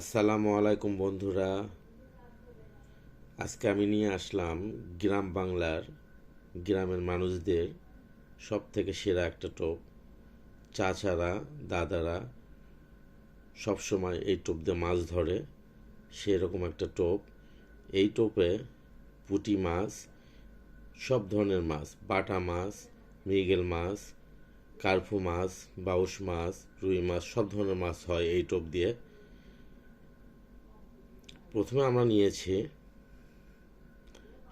আসসালামু আলাইকুম বন্ধুরা। আজকে আমি নিয়ে আসলাম গ্রাম বাংলার গ্রামের মানুষদের সব থেকে সেরা একটা টোপ। চাচারা, দাদারা সব সময় এই টোপ দিয়ে মাছ ধরে, সেরকম একটা টোপ। এই টোপে পুঁটি মাছ, সব ধরনের মাছ, বাটা মাছ, মৃগেল মাছ কার্ফু মাছ, বাউশ মাছ, রুই মাছ, সব ধরনের মাছ হয় এই টোপ দিয়ে। প্রথমে আমরা নিয়েছি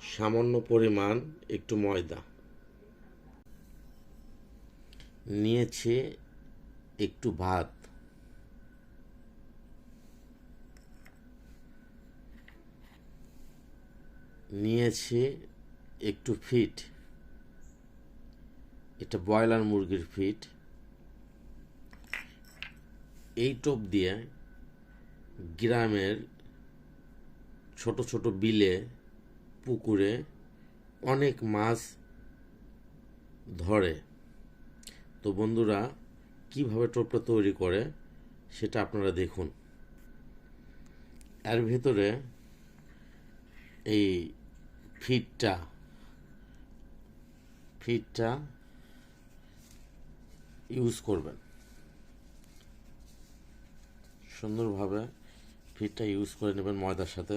সামান্য পরিমাণ একটু ময়দা। নিয়েছি একটু ভাত। নিয়েছি একটু ফিট। এটা ব্রয়লার মুরগির ফিট। এই টোপ দিয়ে গ্রামের ছোট ছোট বিলে, পুকুরে অনেক মাছ ধরে। তো বন্ধুরা, কীভাবে টোপটা তৈরি করে সেটা আপনারা দেখুন। এর ভেতরে এই ফিটটা ফিটটা ইউজ করবেন। সুন্দরভাবে ফিটটা ইউজ করে নেবেন ময়দার সাথে।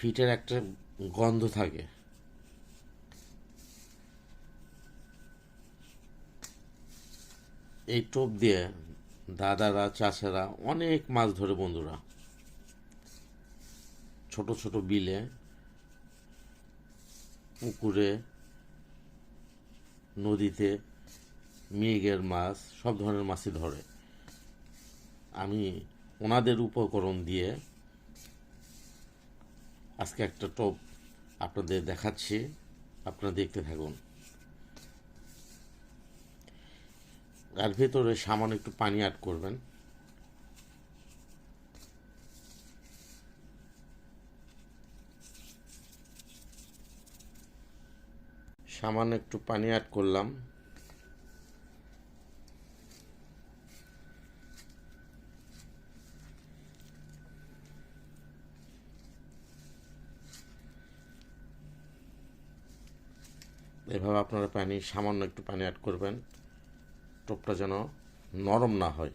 ফিটের একটা গন্ধ থাকে। এই টোপ দিয়ে দাদারা চাচারা অনেক মাছ ধরে বন্ধুরা। ছোট ছোট বিলে, পুকুরে, নদীতে মেঘের মাছ, সব ধরনের মাছই ধরে। আমি ওনাদের উপকরণ দিয়ে আজকে একটা টোপ আপনাদের দেখাচ্ছি। আপনারা দেখতে থাকুন। এর ভেতরে সামান্য একটু পানি অ্যাড করবেন। সামান্য একটু পানি অ্যাড করলাম। এভাবে আপনারা পানি, সামান্য একটু পানি অ্যাড করবেন। টোপটা যেন নরম না হয়।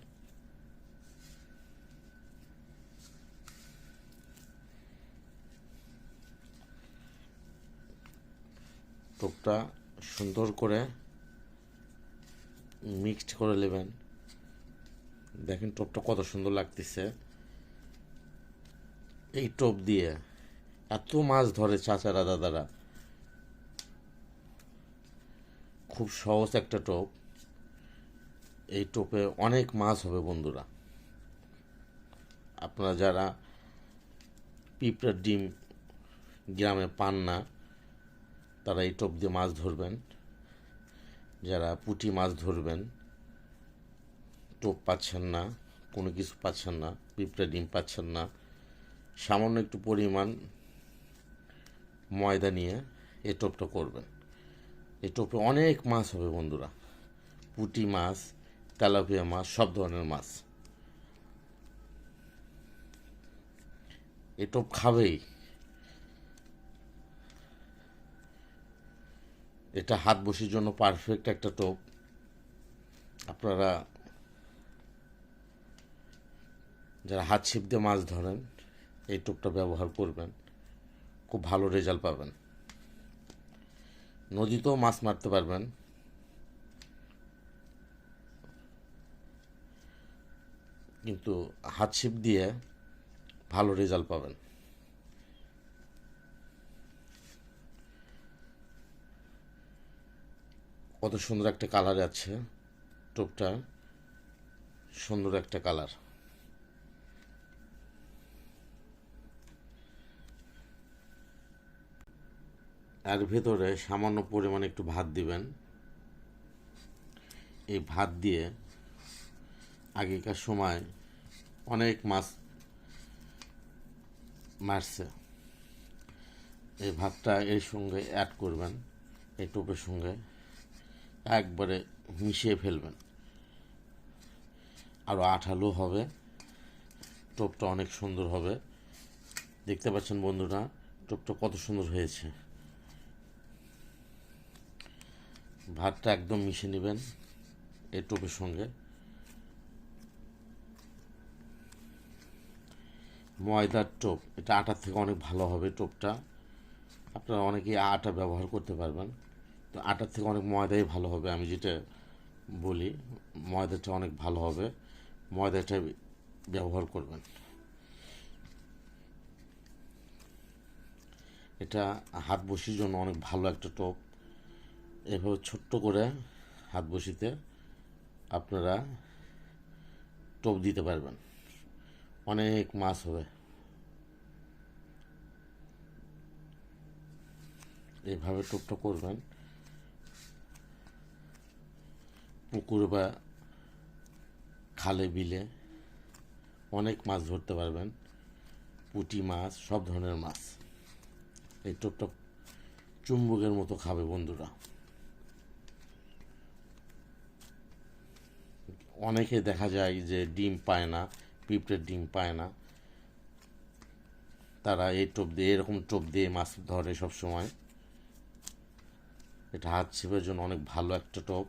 টোপটা সুন্দর করে মিক্সড করে নেবেন। দেখেন টোপটা কত সুন্দর লাগতেছে। এই টোপ দিয়ে এত মাছ ধরে চাচারা, দাদারা। খুব সহজ একটা টোপ। এই টোপে অনেক মাছ হবে বন্ধুরা। আপনারা যারা পিঁপড়ার ডিম গ্রামে পান না, তারা এই টোপ দিয়ে মাছ ধরবেন। যারা পুঁটি মাছ ধরবেন, টোপ পাচ্ছেন না, কোনো কিছু পাচ্ছেন না পিঁপড়া ডিম পাচ্ছেন না, সামান্য একটু পরিমাণ ময়দা নিয়ে এই টোপটা করবেন। এই টোপে অনেক মাছ হবে বন্ধুরা। পুঁটি মাছ, তেলাপিয়া মাছ, সব ধরনের মাছ। এই টোপ খাবেই। এটা হাত বসির জন্য পারফেক্ট একটা টোপ। আপনারা যারা হাত ছিপ দিয়ে মাছ ধরেন, এই টোপটা ব্যবহার করবেন। খুব ভালো রেজাল্ট পাবেন। নদীতেও মাছ মারতে পারবেন। কিন্তু হাত ছিপ দিয়ে ভালো রেজাল্ট পাবেন। কত সুন্দর একটা কালার আছে টোপটা। সুন্দর একটা কালার। এর ভেতরে সামান্য পরিমাণে একটু ভাত দিবেন। এই ভাত দিয়ে আগেকার সময় অনেক মাছ মারছে। এই ভাতটা এর সঙ্গে অ্যাড করবেন, এই টোপের সঙ্গে। একবারে মিশিয়ে ফেলবেন। আরও আঠালো হবে। টোপটা অনেক সুন্দর হবে। দেখতে পাচ্ছেন বন্ধুরা, টোপটা কত সুন্দর হয়েছে। ভাতটা একদম মিশে নেবেন এই টোপের সঙ্গে। ময়দার টোপ, এটা আটার থেকে অনেক ভালো হবে টোপটা। আপনারা অনেকেই আটা ব্যবহার করতে পারবেন, তো আটার থেকে অনেক ময়দাই ভালো হবে, আমি যেটা বলি, ময়দাটা অনেক ভালো হবে, ময়দাটা ব্যবহার করবেন। এটা হাত বসির জন্য অনেক ভালো একটা টোপ। এভাবে ছোট্ট করে হাত বসিতে আপনারা টোপ দিতে পারবেন। অনেক মাছ হবে। এইভাবে টোপটা করবেন। পুকুর বা খালে, বিলে অনেক মাছ ধরতে পারবেন। পুঁটি মাছ, সব ধরনের মাছ। এই টোপটা চুম্বকের মতো খাবে বন্ধুরা। অনেকে দেখা যায় যে ডিম পায় না, পিঁপড়ের ডিম পায় না। তারা এই টোপ দিয়ে, এরকম টোপ দিয়ে মাছ ধরে সব সময় এটা হাত ছিপের জন্য অনেক ভালো একটা টোপ।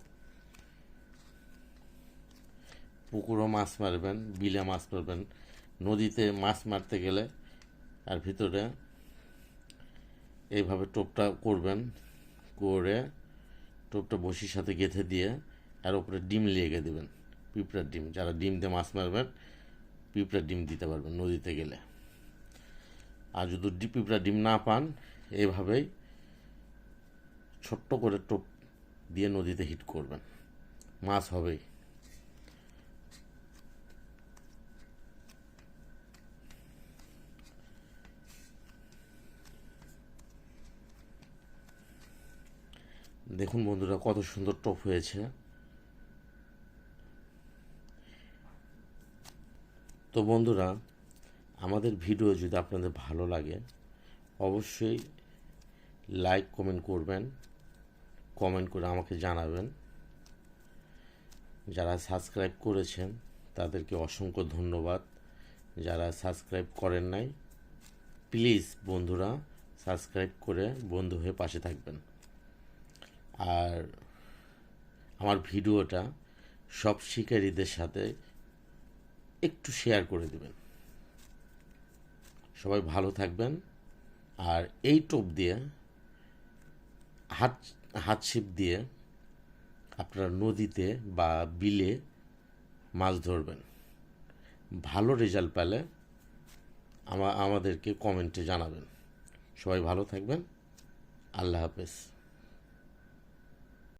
পুকুরও মাছ মারবেন, বিলে মাছ মারবেন। নদীতে মাছ মারতে গেলে আর ভিতরে এইভাবে টোপটা করবেন, করে টোপটা বসির সাথে গেঁথে দিয়ে আর উপরে ডিম লেগে দেবেন। পিঁপড়ার ডিম, যারা ডিম দিয়ে মাছ মারবেন, পিঁপড়ার ডিম দিতে পারবেন নদীতে গেলে। আর যদি পিঁপড়ার ডিম না পান, এভাবেই ছোট্ট করে টোপ দিয়ে নদীতে হিট করবেন। মাছ হবেই। দেখুন বন্ধুরা, কত সুন্দর টপ হয়েছে। তো বন্ধুরা, আমাদের ভিডিও যদি আপনাদের ভালো লাগে, অবশ্যই লাইক কমেন্ট করবেন কমেন্ট করে আমাকে জানাবেন। যারা সাবস্ক্রাইব করেছেন, তাদেরকে অসংখ্য ধন্যবাদ। যারা সাবস্ক্রাইব করেন নাই প্লিজ বন্ধুরা সাবস্ক্রাইব করে বন্ধু হয়ে পাশে থাকবেন। আর আমার ভিডিওটা সব শিকারীদের সাথে একটু শেয়ার করে দেবেন। সবাই ভালো থাকবেন। আর এই টোপ দিয়ে, হাত হাত ছিপ দিয়ে আপনারা নদীতে বা বিলে মাছ ধরবেন। ভালো রেজাল্ট পেলে আমা, আমাদেরকে কমেন্টে জানাবেন। সবাই ভালো থাকবেন। আল্লাহ হাফেজ।